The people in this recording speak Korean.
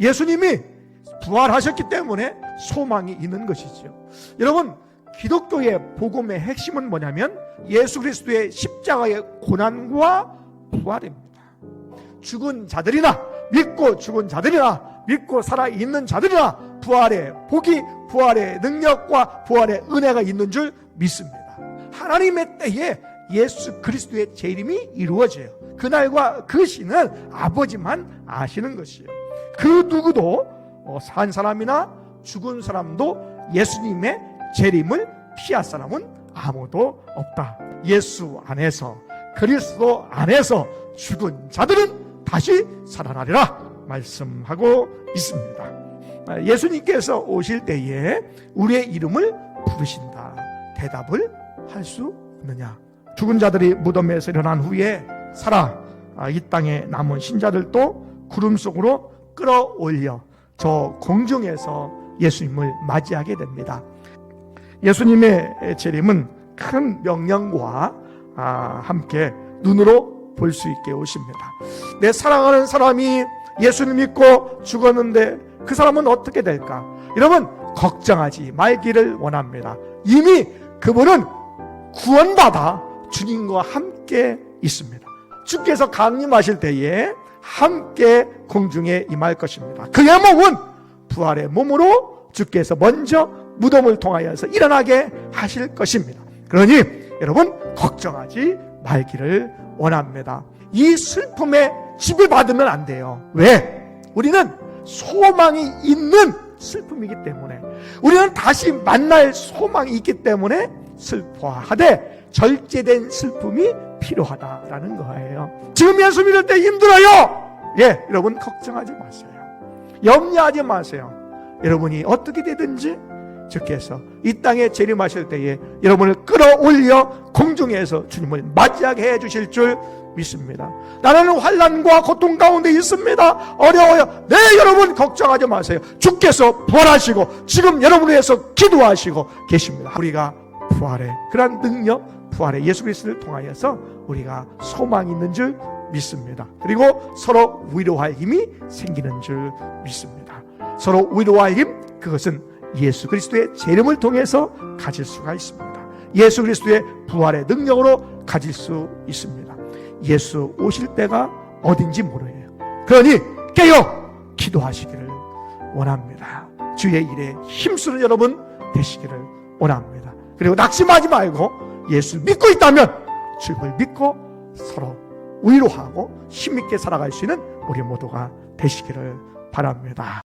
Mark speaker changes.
Speaker 1: 예수님이 부활하셨기 때문에 소망이 있는 것이죠. 여러분, 기독교의 복음의 핵심은 뭐냐면 예수 그리스도의 십자가의 고난과 부활입니다. 죽은 자들이나 믿고 죽은 자들이나 믿고 살아 있는 자들이나 부활의 복이 부활의 능력과 부활의 은혜가 있는 줄 믿습니다. 하나님의 때에 예수 그리스도의 재림이 이루어져요. 그날과 그 시는 아버지만 아시는 것이에요. 그 누구도 어, 산 사람이나 죽은 사람도 예수님의 재림을 피할 사람은 아무도 없다. 예수 안에서 그리스도 안에서 죽은 자들은 다시 살아나리라 말씀하고 있습니다. 아, 예수님께서 오실 때에 우리의 이름을 부르신다. 대답을 할수 없느냐? 죽은 자들이 무덤에서 일어난 후에 살아 아, 이 땅에 남은 신자들도 구름 속으로 끌어올려 저 공중에서 예수님을 맞이하게 됩니다. 예수님의 재림은 큰 명령과 아, 함께 눈으로 볼 수 있게 오십니다. 내 사랑하는 사람이 예수님 믿고 죽었는데 그 사람은 어떻게 될까? 여러분 걱정하지 말기를 원합니다. 이미 그분은 구원받아 주님과 함께 있습니다. 주께서 강림하실 때에 함께 공중에 임할 것입니다. 그의 몸은 부활의 몸으로 주께서 먼저 무덤을 통하여서 일어나게 하실 것입니다. 그러니 여러분 걱정하지 말기를 원합니다. 이 슬픔에 지배받으면 안 돼요. 왜? 우리는 소망이 있는 슬픔이기 때문에 우리는 다시 만날 소망이 있기 때문에 슬퍼하되 절제된 슬픔이 필요하다라는 거예요. 지금 예수 믿을 때 힘들어요. 예, 여러분 걱정하지 마세요. 염려하지 마세요. 여러분이 어떻게 되든지 주께서 이 땅에 재림하실 때에 여러분을 끌어올려 공중에서 주님을 맞이하게 해 주실 줄 믿습니다. 나는 환란과 고통 가운데 있습니다. 어려워요. 네, 여러분 걱정하지 마세요. 주께서 부활하시고 지금 여러분을 위해서 기도하시고 계십니다. 우리가 부활의 그러한 능력, 부활의 예수 그리스도를 통하여서 우리가 소망이 있는 줄 믿습니다. 그리고 서로 위로할 힘이 생기는 줄 믿습니다. 서로 위로할 힘 그것은 예수 그리스도의 재림을 통해서 가질 수가 있습니다. 예수 그리스도의 부활의 능력으로 가질 수 있습니다. 예수 오실 때가 어딘지 모르요 그러니 깨어 기도하시기를 원합니다. 주의 일에 힘쓰는 여러분 되시기를 원합니다. 그리고 낙심하지 말고 예수 믿고 있다면 주를 믿고 서로 위로하고 힘있게 살아갈 수 있는 우리 모두가 되시기를 바랍니다.